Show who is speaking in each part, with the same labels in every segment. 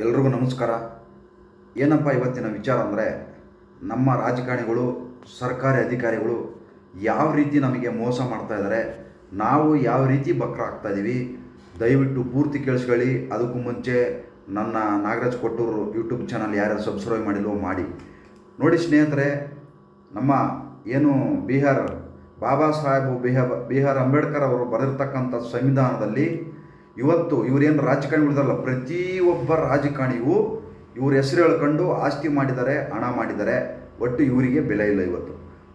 Speaker 1: ಎಲ್ರಿಗೂ ನಮಸ್ಕಾರ. ಏನಪ್ಪ ಇವತ್ತಿನ ವಿಚಾರ ಅಂದರೆ, ನಮ್ಮ ರಾಜಕಾರಣಿಗಳು, ಸರ್ಕಾರಿ ಅಧಿಕಾರಿಗಳು ಯಾವ ರೀತಿ ನಮಗೆ ಮೋಸ ಮಾಡ್ತಾ ಇದ್ದಾರೆ, ನಾವು ಯಾವ ರೀತಿ ಬಕ್ರ ಆಗ್ತಾಯಿದ್ದೀವಿ ದಯವಿಟ್ಟು ಪೂರ್ತಿ ಕೇಳಿಸ್ಕೊಳ್ಳಿ. ಅದಕ್ಕೂ ಮುಂಚೆ ನನ್ನ ನಾಗರಾಜ್ ಕೊಟ್ಟೂರು ಯೂಟ್ಯೂಬ್ ಚಾನಲ್ ಯಾರ್ಯಾರು ಸಬ್ಸ್ಕ್ರೈಬ್ ಮಾಡಿಲ್ವೋ ಮಾಡಿ. ನೋಡಿ ಸ್ನೇಹಿತರೆ, ನಮ್ಮ ಏನು ಬಿಹಾರ್, ಬಾಬಾ ಸಾಹೇಬ್ ಬಿಹಾರ್ ಬಿಹಾರ್ ಅಂಬೇಡ್ಕರ್ ಅವರು ಬರೆದಿರ್ತಕ್ಕಂಥ ಸಂವಿಧಾನದಲ್ಲಿ ಇವತ್ತು ಇವರೇನು ರಾಜಕಾರಣಿಗಳಿದಾರಲ್ಲ ಪ್ರತಿಯೊಬ್ಬ ರಾಜಕಾರಣಿಗೂ ಇವ್ರ ಹೆಸರು ಹೇಳ್ಕೊಂಡು ಆಸ್ತಿ ಮಾಡಿದ್ದಾರೆ ಹಣ ಮಾಡಿದ್ದಾರೆ ಒಟ್ಟು ಇವರಿಗೆ ಬೆಲೆ ಇಲ್ಲ ಇವತ್ತು.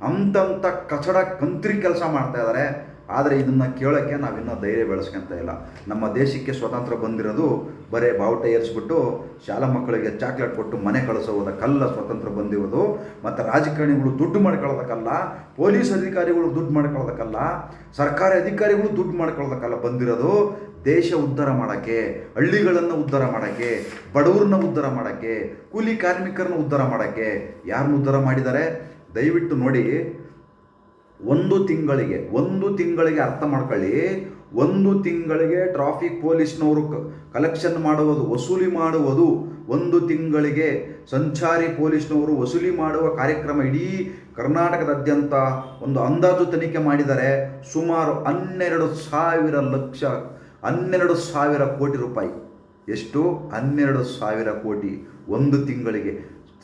Speaker 1: ಅಂತಂಥ ಕಚಡ ಕಂತ್ರಿ ಕೆಲಸ ಮಾಡ್ತಾ ಇದ್ದಾರೆ ಆದರೆ ಇದನ್ನು ಕೇಳೋಕ್ಕೆ ನಾವಿನ್ನೂ ಧೈರ್ಯ ಬೆಳೆಸ್ಕೊಂತ ಇಲ್ಲ. ನಮ್ಮ ದೇಶಕ್ಕೆ ಸ್ವತಂತ್ರ ಬಂದಿರೋದು ಬರೇ ಬಾವುಟ ಏರಿಸ್ಬಿಟ್ಟು ಶಾಲಾ ಮಕ್ಕಳಿಗೆ ಚಾಕ್ಲೇಟ್ ಕೊಟ್ಟು ಮನೆ ಕಳಿಸೋದಕ್ಕಲ್ಲ ಸ್ವಾತಂತ್ರ್ಯ ಬಂದಿರೋದು, ಮತ್ತು ರಾಜಕಾರಣಿಗಳು ದುಡ್ಡು ಮಾಡ್ಕೊಳ್ಳೋದಕ್ಕಲ್ಲ ಪೊಲೀಸ್ ಅಧಿಕಾರಿಗಳು ದುಡ್ಡು ಮಾಡ್ಕೊಳ್ಳೋದಕ್ಕಲ್ಲ ಸರ್ಕಾರಿ ಅಧಿಕಾರಿಗಳು ದುಡ್ಡು ಮಾಡ್ಕೊಳ್ಳೋದಕ್ಕಲ್ಲ ಬಂದಿರೋದು ದೇಶ ಉದ್ಧಾರ ಮಾಡೋಕ್ಕೆ, ಹಳ್ಳಿಗಳನ್ನು ಉದ್ಧಾರ ಮಾಡೋಕ್ಕೆ, ಬಡವ್ರನ್ನ ಉದ್ಧಾರ ಮಾಡೋಕ್ಕೆ, ಕೂಲಿ ಕಾರ್ಮಿಕರನ್ನ ಉದ್ಧಾರ ಮಾಡೋಕ್ಕೆ ಯಾರನ್ನ ಉದ್ಧಾರ ಮಾಡಿದ್ದಾರೆ? ದಯವಿಟ್ಟು ನೋಡಿ, ಒಂದು ತಿಂಗಳಿಗೆ ಒಂದು ತಿಂಗಳಿಗೆ ಅರ್ಥ ಮಾಡ್ಕೊಳ್ಳಿ. ಒಂದು ತಿಂಗಳಿಗೆ ಟ್ರಾಫಿಕ್ ಪೊಲೀಸ್ನವರು ಕಲೆಕ್ಷನ್ ಮಾಡುವುದು, ವಸೂಲಿ ಮಾಡುವುದು, ಒಂದು ತಿಂಗಳಿಗೆ ಸಂಚಾರಿ ಪೊಲೀಸ್ನವರು ವಸೂಲಿ ಮಾಡುವ ಕಾರ್ಯಕ್ರಮ ಇಡೀ ಕರ್ನಾಟಕದಾದ್ಯಂತ ಒಂದು ಅಂದಾಜು ತನಿಖೆ ಮಾಡಿದರೆ ಸುಮಾರು ಹನ್ನೆರಡು ಸಾವಿರ ಲಕ್ಷ ಹನ್ನೆರಡು ಸಾವಿರ ಕೋಟಿ ರೂಪಾಯಿ. ಎಷ್ಟು? ಹನ್ನೆರಡು ಸಾವಿರ ಕೋಟಿ. ಒಂದು ತಿಂಗಳಿಗೆ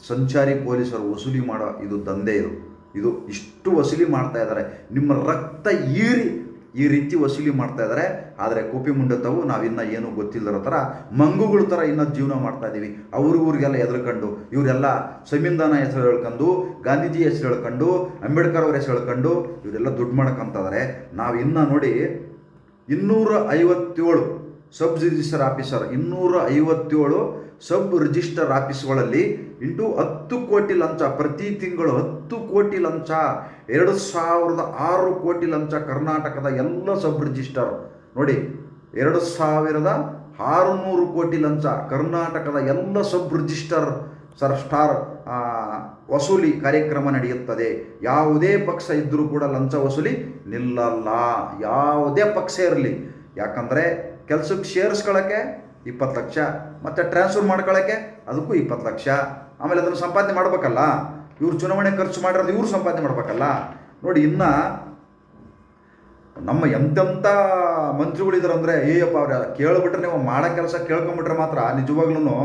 Speaker 1: ಸಂಚಾರಿ ಪೊಲೀಸರು ವಸೂಲಿ ಮಾಡೋ ಇದು ದಂಧೆ ಇದು. ಇದು ಇಷ್ಟು ವಸೂಲಿ ಮಾಡ್ತಾ ಇದ್ದಾರೆ. ನಿಮ್ಮ ರಕ್ತ ಈರಿ ಈ ರೀತಿ ವಸೂಲಿ ಮಾಡ್ತಾ ಇದ್ದಾರೆ. ಆದರೆ ಕೋಪಿ ಮುಂಡತವು ನಾವಿನ್ನ ಏನು ಗೊತ್ತಿಲ್ಲದರೋ ಥರ ಮಂಗುಗಳ ಥರ ಇನ್ನೂ ಜೀವನ ಮಾಡ್ತಾ ಇದ್ದೀವಿ ಅವ್ರಿಗೂರಿಗೆಲ್ಲ ಎದ್ರಕೊಂಡು, ಇವರೆಲ್ಲ ಸಂವಿಧಾನ ಹೆಸರು ಹೇಳ್ಕೊಂಡು, ಗಾಂಧೀಜಿ ಹೆಸರು ಹೇಳ್ಕೊಂಡು, ಅಂಬೇಡ್ಕರ್ ಅವ್ರ ಹೆಸರು ಹೇಳ್ಕೊಂಡು, ಇವರೆಲ್ಲ ದುಡ್ಡು ಮಾಡ್ಕೊತಾರೆ ನಾವು ಇನ್ನೂ ನೋಡಿ ಇನ್ನೂರ ಐವತ್ತೇಳು ಸಬ್ ರಿಜಿಸ್ಟರ್ ಆಫೀಸರ್ ಇನ್ನೂರ ಐವತ್ತೇಳು ಸಬ್ ರಿಜಿಸ್ಟರ್ ಆಫೀಸ್ಗಳಲ್ಲಿ ಇಂಟು ಹತ್ತು ಕೋಟಿ ಲಂಚ, ಪ್ರತಿ ತಿಂಗಳು ಹತ್ತು ಕೋಟಿ ಲಂಚ, ಎರಡು ಸಾವಿರದ ಆರು ಕೋಟಿ ಲಂಚ ಕರ್ನಾಟಕದ ಎಲ್ಲ ಸಬ್ ರಿಜಿಸ್ಟರ್. ನೋಡಿ, ಎರಡು ಸಾವಿರದ ಆರುನೂರು ಕೋಟಿ ಲಂಚ ಕರ್ನಾಟಕದ ಎಲ್ಲ ಸಬ್ ರಿಜಿಸ್ಟರ್ ಸರ್ ಸ್ಟಾರ್ ವಸೂಲಿ ಕಾರ್ಯಕ್ರಮ ನಡೆಯುತ್ತದೆ. ಯಾವುದೇ ಪಕ್ಷ ಇದ್ದರೂ ಕೂಡ ಲಂಚ ವಸೂಲಿ ನಿಲ್ಲಲ್ಲ. ಯಾವುದೇ ಪಕ್ಷ ಇರಲಿ. ಯಾಕಂದರೆ ಕೆಲಸಕ್ಕೆ ಸೇರಿಸ್ಕೊಳ್ಳೋಕ್ಕೆ ಇಪ್ಪತ್ತು ಲಕ್ಷ, ಮತ್ತು ಟ್ರಾನ್ಸ್ಫರ್ ಮಾಡ್ಕೊಳ್ಳೋಕ್ಕೆ ಅದಕ್ಕೂ ಇಪ್ಪತ್ತು ಲಕ್ಷ. ಆಮೇಲೆ ಅದನ್ನು ಸಂಪಾದನೆ ಮಾಡಬೇಕಲ್ಲ? ಇವ್ರು ಚುನಾವಣೆ ಖರ್ಚು ಮಾಡಿರೋದು ಇವರು ಸಂಪಾದನೆ ಮಾಡಬೇಕಲ್ಲ? ನೋಡಿ, ಇನ್ನು ನಮ್ಮ ಎಂತೆಂಥ ಮಂತ್ರಿಗಳಿದ್ದಾರೆ ಅಂದರೆ, ಏಯಪ್ಪ ಅವ್ರ, ಕೇಳ್ಬಿಟ್ರೆ ನೀವು ಮಾಡೋ ಕೆಲಸ ಕೇಳ್ಕೊಂಬಿಟ್ರೆ ಮಾತ್ರ ನಿಜವಾಗ್ಲೂ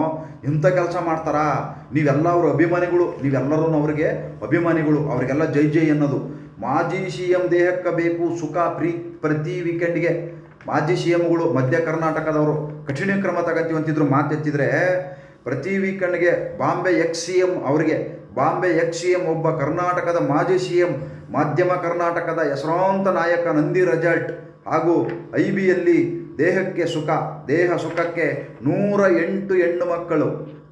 Speaker 1: ಇಂಥ ಕೆಲಸ ಮಾಡ್ತಾರಾ? ನೀವೆಲ್ಲ ಅವರು ಅಭಿಮಾನಿಗಳು ನೀವೆಲ್ಲರೂ ಅವರಿಗೆ ಅಭಿಮಾನಿಗಳು, ಅವರಿಗೆಲ್ಲ ಜೈ ಜೈ ಅನ್ನೋದು. ಮಾಜಿ ಸಿ ಎಂ ದೇಹಕ್ಕೆ ಬೇಕು, ಸುಖ, ಪ್ರೀ, ಪ್ರತಿ ವೀಕೆಂಡ್ಗೆ ಮಾಜಿ ಸಿ ಎಮ್ಗಳು ಮಧ್ಯ ಕರ್ನಾಟಕದವರು ಕಠಿಣ ಕ್ರಮ ತಗತ್ತೀವಿ ಅಂತಿದ್ರು ಮಾತೆತ್ತಿದ್ರೆ ಪ್ರತಿ ವೀಕೆಂಡ್ಗೆ ಬಾಂಬೆ ಎಕ್ಸ್ ಸಿ ಎಂ ಅವರಿಗೆ, ಬಾಂಬೆ ಎಕ್ಸ್ ಸಿ ಎಂ ಒಬ್ಬ ಕರ್ನಾಟಕದ ಮಾಜಿ ಸಿ ಎಂ ಮಾಧ್ಯಮ ಕರ್ನಾಟಕದ ಹೆಸರಾಂತ ನಾಯಕ ನಂದಿ ರೆಜಲ್ಟ್ ಹಾಗೂ ಐ ಬಿಯಲ್ಲಿ ದೇಹಕ್ಕೆ ಸುಖ, ದೇಹ ಸುಖಕ್ಕೆ ನೂರ ಎಂಟು ಹೆಣ್ಣು ಮಕ್ಕಳು,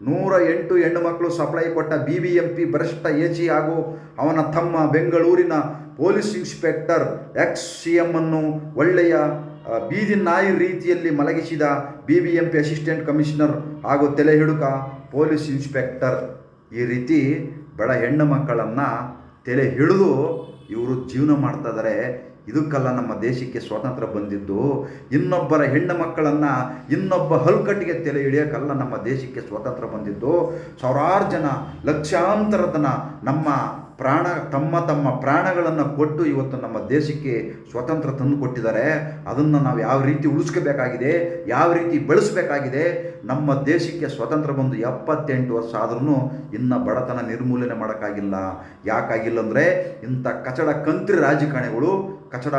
Speaker 1: ನೂರ ಎಂಟು ಹೆಣ್ಣು ಮಕ್ಕಳು ಸಪ್ಲೈ ಕೊಟ್ಟ ಬಿ ಬಿ ಎಂ ಪಿ ಭ್ರಷ್ಟ ಎಚಿ ಹಾಗೂ ಅವನ ತಮ್ಮ ಬೆಂಗಳೂರಿನ police inspector ex C M ಅನ್ನು ಒಳ್ಳೆಯ ಬೀದಿ ನಾಯಿ ರೀತಿಯಲ್ಲಿ ಮಲಗಿಸಿದ B B M P assistant commissioner ಹಾಗೂ ತಲೆ ಹಿಡುಕ ಪೊಲೀಸ್ ಇನ್ಸ್ಪೆಕ್ಟರ್. ಈ ರೀತಿ ಬಡ ಹೆಣ್ಣು ಮಕ್ಕಳನ್ನು ತಲೆ ಹಿಡಿದು ಇವರು ಜೀವನ ಮಾಡ್ತಾ ಇದ್ದಾರೆ ಇದಕ್ಕೆಲ್ಲ ನಮ್ಮ ದೇಶಕ್ಕೆ ಸ್ವಾತಂತ್ರ್ಯ ಬಂದಿದ್ದು. ಇನ್ನೊಬ್ಬರ ಹೆಣ್ಣು ಮಕ್ಕಳನ್ನು ಇನ್ನೊಬ್ಬ ಹಲ್ಕಟ್ಟಿಗೆ ತಲೆ ಹಿಡಿಯೋಕ್ಕಲ್ಲ ನಮ್ಮ ದೇಶಕ್ಕೆ ಸ್ವಾತಂತ್ರ್ಯ ಬಂದಿದ್ದು. ಸಾವಿರಾರು ಜನ ಲಕ್ಷಾಂತರ ಜನ ನಮ್ಮ ಪ್ರಾಣ, ತಮ್ಮ ತಮ್ಮ ಪ್ರಾಣಗಳನ್ನು ಕೊಟ್ಟು ಇವತ್ತು ನಮ್ಮ ದೇಶಕ್ಕೆ ಸ್ವತಂತ್ರ ತಂದು ಕೊಟ್ಟಿದ್ದಾರೆ. ಅದನ್ನು ನಾವು ಯಾವ ರೀತಿ ಉಳಿಸ್ಕೋಬೇಕಾಗಿದೆ, ಯಾವ ರೀತಿ ಬೆಳೆಸಬೇಕಾಗಿದೆ, ನಮ್ಮ ದೇಶಕ್ಕೆ ಸ್ವತಂತ್ರ ಬಂದು ಎಪ್ಪತ್ತೆಂಟು ವರ್ಷ ಆದ್ರೂ ಇನ್ನು ಬಡತನ ನಿರ್ಮೂಲನೆ ಮಾಡೋಕ್ಕಾಗಿಲ್ಲ. ಯಾಕಾಗಿಲ್ಲ ಅಂದರೆ ಇಂಥ ಕಚಡ ಕಂತ್ರಿ ರಾಜಕಾರಣಿಗಳು ಕಚಡ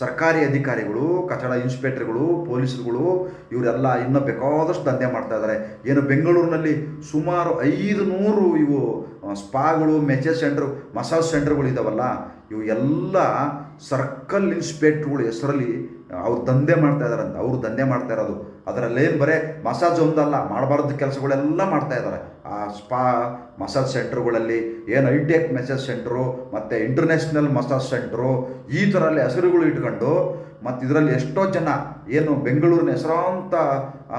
Speaker 1: ಸರ್ಕಾರಿ ಅಧಿಕಾರಿಗಳು ಕಚಡ ಇನ್ಸ್ಪೆಕ್ಟರ್ಗಳು, ಪೊಲೀಸರುಗಳು ಇವರೆಲ್ಲ ಇನ್ನೂ ಬೇಕಾದಷ್ಟು ದಂಧೆ ಮಾಡ್ತಾ ಇದ್ದಾರೆ. ಏನು ಬೆಂಗಳೂರಿನಲ್ಲಿ ಸುಮಾರು ಐದು ನೂರು ಇವು ಸ್ಪಾಗಳು, ಮೆಸೇಜ್ ಸೆಂಟ್ರ್, ಮಸಾಜ್ ಸೆಂಟರ್ಗಳು ಇದಾವಲ್ಲ, ಇವು ಎಲ್ಲ ಸರ್ಕಲ್ ಇನ್ಸ್ಪೆಕ್ಟ್ರುಗಳು ಹೆಸರಲ್ಲಿ ಅವ್ರು ದಂಧೆ ಮಾಡ್ತಾ ಇದ್ದಾರಂತ ಅವ್ರು ದಂಧೆ ಮಾಡ್ತಾ ಇರೋದು. ಅದರಲ್ಲೇನು ಬರೇ ಮಸಾಜ್ ಒಂದಲ್ಲ, ಮಾಡಬಾರ್ದು ಕೆಲಸಗಳೆಲ್ಲ ಮಾಡ್ತಾ ಇದ್ದಾರೆ. ಆ ಸ್ಪಾ ಮಸಾಜ್ ಸೆಂಟ್ರುಗಳಲ್ಲಿ ಏನು ಐಟೆಕ್ ಮೆಸೇಜ್ ಸೆಂಟ್ರು, ಮತ್ತು ಇಂಟರ್ನ್ಯಾಷನಲ್ ಮಸಾಜ್ ಸೆಂಟ್ರು, ಈ ಥರ ಅಲ್ಲಿ ಹೆಸರುಗಳು ಇಟ್ಕೊಂಡು, ಮತ್ತು ಇದರಲ್ಲಿ ಎಷ್ಟೋ ಜನ ಏನು ಬೆಂಗಳೂರಿನ ಹೆಸರಾಂತ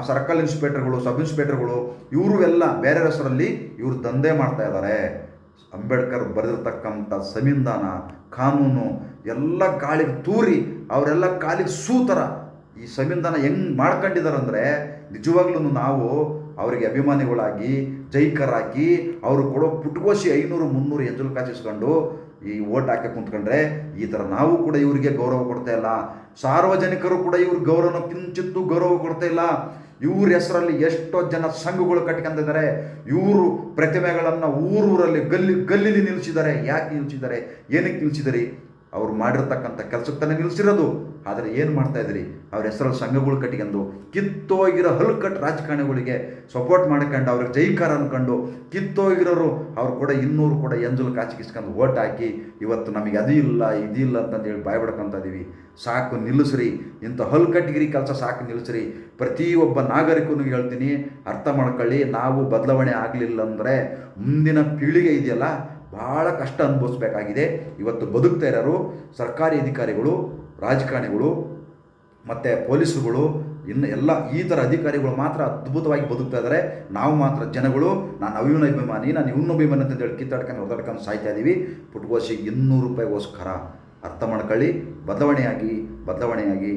Speaker 1: ಸರ್ಕಲ್ ಇನ್ಸ್ಪೆಕ್ಟರ್ಗಳು, ಸಬ್ ಇನ್ಸ್ಪೆಕ್ಟರ್ಗಳು, ಇವರು ಎಲ್ಲ ಬೇರೆ ಹೆಸರಲ್ಲಿ ಇವರು ದಂಧೆ ಮಾಡ್ತಾ ಇದ್ದಾರೆ. ಅಂಬೇಡ್ಕರ್ ಬರೆದಿರ್ತಕ್ಕಂಥ ಸಂವಿಧಾನ ಕಾನೂನು, ಎಲ್ಲ ಕಾಲಿಗೆ ತೂರಿ, ಅವರೆಲ್ಲ ಕಾಲಿಗೆ ಸೂತರ ಈ ಸಂವಿಧಾನ ಹೆಂಗೆ ಮಾಡ್ಕೊಂಡಿದ್ದಾರೆ ಅಂದರೆ ನಿಜವಾಗ್ಲೂ ನಾವು ಅವರಿಗೆ ಅಭಿಮಾನಿಗಳಾಗಿ, ಜೈಕರಾಗಿ ಅವರು ಕೊಡೋ ಪುಟ್ಕೋಸಿ ಐನೂರು, ಮುನ್ನೂರು ಎಂಜಲು ಕಾಚಿಸ್ಕೊಂಡು ಈ ಓಟ್ ಹಾಕಿ ಕುಂತ್ಕೊಂಡ್ರೆ ಈ ಥರ ನಾವು ಕೂಡ ಇವರಿಗೆ ಗೌರವ ಕೊಡ್ತಾ ಇಲ್ಲ. ಸಾರ್ವಜನಿಕರು ಕೂಡ ಇವ್ರ ಗೌರವನ ಕಿಂಚಿತ್ತು ಗೌರವ ಕೊಡ್ತಾ ಇಲ್ಲ. ಇವ್ರ ಹೆಸರಲ್ಲಿ ಎಷ್ಟೋ ಜನ ಸಂಘಗಳು ಕಟ್ಕೊಂಡಿದ್ದಾರೆ ಇವರು ಪ್ರತಿಮೆಗಳನ್ನು ಊರೂರಲ್ಲಿ ಗಲ್ಲಿ, ಗಲ್ಲಿಲಿ ನಿಲ್ಲಿಸಿದ್ದಾರೆ ಯಾಕೆ ನಿಲ್ಲಿಸಿದ್ದಾರೆ ಏನಕ್ಕೆ ನಿಲ್ಲಿಸಿದಾರೆ ಅವ್ರು ಮಾಡಿರ್ತಕ್ಕಂಥ ಕೆಲಸಕ್ಕೆ ತಾನೇ ನಿಲ್ಲಿಸಿರೋದು ಆದರೆ ಏನು ಮಾಡ್ತಾ ಇದ್ರಿ ಅವ್ರ ಹೆಸರಲ್ಲಿ ಸಂಘಗಳು ಕಟ್ಟಿಕೊಂಡು ಕಿತ್ತೋಗಿರೋ ಹಲ್ಕಟ್ ರಾಜಕಾರಣಿಗಳಿಗೆ ಸಪೋರ್ಟ್ ಮಾಡ್ಕೊಂಡು ಅವ್ರಿಗೆ ಜೈಕಾರ ಅಂದ್ಕೊಂಡು ಕಿತ್ತೋಗಿರೋರು ಅವ್ರು ಕೂಡ ಇನ್ನೂರು ಕೂಡ ಎಂಜಲು ಕಾಚಿಕಿಸ್ಕೊಂಡು ಓಟ್ ಹಾಕಿ ಇವತ್ತು ನಮಗೆ ಅದು ಇಲ್ಲ ಇದಿಲ್ಲ ಅಂತಂದೇಳಿ ಬಾಯ್ ಬಡ್ಕೊಂತ ಇದೀವಿ. ಸಾಕು ನಿಲ್ಲಿಸ್ರಿ. ಇಂಥ ಹಲ್ಕಟ್ಟಿಗಿರಿ ಕೆಲಸ ಸಾಕು ನಿಲ್ಲಿಸ್ರಿ. ಪ್ರತಿಯೊಬ್ಬ ನಾಗರಿಕನು ಹೇಳ್ತೀನಿ, ಅರ್ಥ ಮಾಡ್ಕೊಳ್ಳಿ. ನಾವು ಬದಲಾವಣೆ ಆಗಲಿಲ್ಲ ಅಂದರೆ ಮುಂದಿನ ಪೀಳಿಗೆ ಇದೆಯಲ್ಲ ಭಾಳ ಕಷ್ಟ ಅನುಭವಿಸ್ಬೇಕಾಗಿದೆ. ಇವತ್ತು ಬದುಕ್ತಾ ಇರೋರು, ಸರ್ಕಾರಿ ಅಧಿಕಾರಿಗಳು, ರಾಜಕಾರಣಿಗಳು, ಮತ್ತು ಪೊಲೀಸುಗಳು ಇನ್ನು ಎಲ್ಲ ಈ ಥರ ಅಧಿಕಾರಿಗಳು ಮಾತ್ರ ಅದ್ಭುತವಾಗಿ ಬದುಕ್ತಾ ಇದ್ದಾರೆ ನಾವು ಮಾತ್ರ ಜನಗಳು, ನಾನು ಅವಿನ ಅಭಿಮಾನಿ, ನಾನು ಇವನ ಅಭಿಮಾನಿ ಅಂತ ಹೇಳಿ ಕಿತ್ತಾಡ್ಕೊಂಡು ಹೊರದಾಡ್ಕೊಂಡು ಸಾಯ್ತಾ ಇದ್ದೀವಿ ಪುಟ್ಕೋಶಿಗೆ ಇನ್ನೂರು ರೂಪಾಯಿಗೋಸ್ಕರ ಅರ್ಥ ಮಾಡ್ಕೊಳ್ಳಿ. ಬದಲಾವಣೆಯಾಗಿ ಬದಲಾವಣೆಯಾಗಿ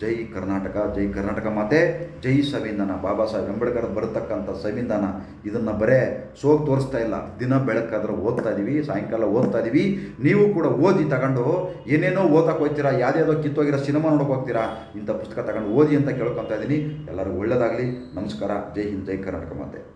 Speaker 1: ಜೈ ಕರ್ನಾಟಕ ಜೈ ಕರ್ನಾಟಕ ಮಾತೆ, ಜೈ ಸಂವಿಧಾನ ಬಾಬಾ ಸಾಹೇಬ್ ಅಂಬೇಡ್ಕರ್ ಬರತಕ್ಕಂಥ ಸಂವಿಧಾನ ಇದನ್ನು ಬರೇ ಸೋಗ್ ತೋರಿಸ್ತಾ ಇಲ್ಲ. ದಿನ ಬೆಳಕಾದ್ರೆ ಓದ್ತಾ ಇದ್ದೀವಿ ಸಾಯಂಕಾಲ ಓದ್ತಾ ಇದ್ದೀವಿ ನೀವು ಕೂಡ ಓದಿ ತಗೊಂಡು ಏನೇನೋ ಓದಕ್ಕೆ ಹೋಗ್ತೀರಾ, ಯಾವುದ್ಯಾವುದೋ ಕಿತ್ತೋಗಿರೋ ಸಿನಿಮಾ ನೋಡೋಕೆ ಹೋಗ್ತೀರಾ, ಇಂಥ ಪುಸ್ತಕ ತಗೊಂಡು ಓದಿ ಅಂತ ಕೇಳ್ಕೊತಾ ಇದ್ದೀನಿ ಎಲ್ಲರಿಗೂ ಒಳ್ಳೆಯದಾಗಲಿ ನಮಸ್ಕಾರ. ಜೈ ಹಿಂದ್, ಜೈ ಕರ್ನಾಟಕ ಮಾತೆ.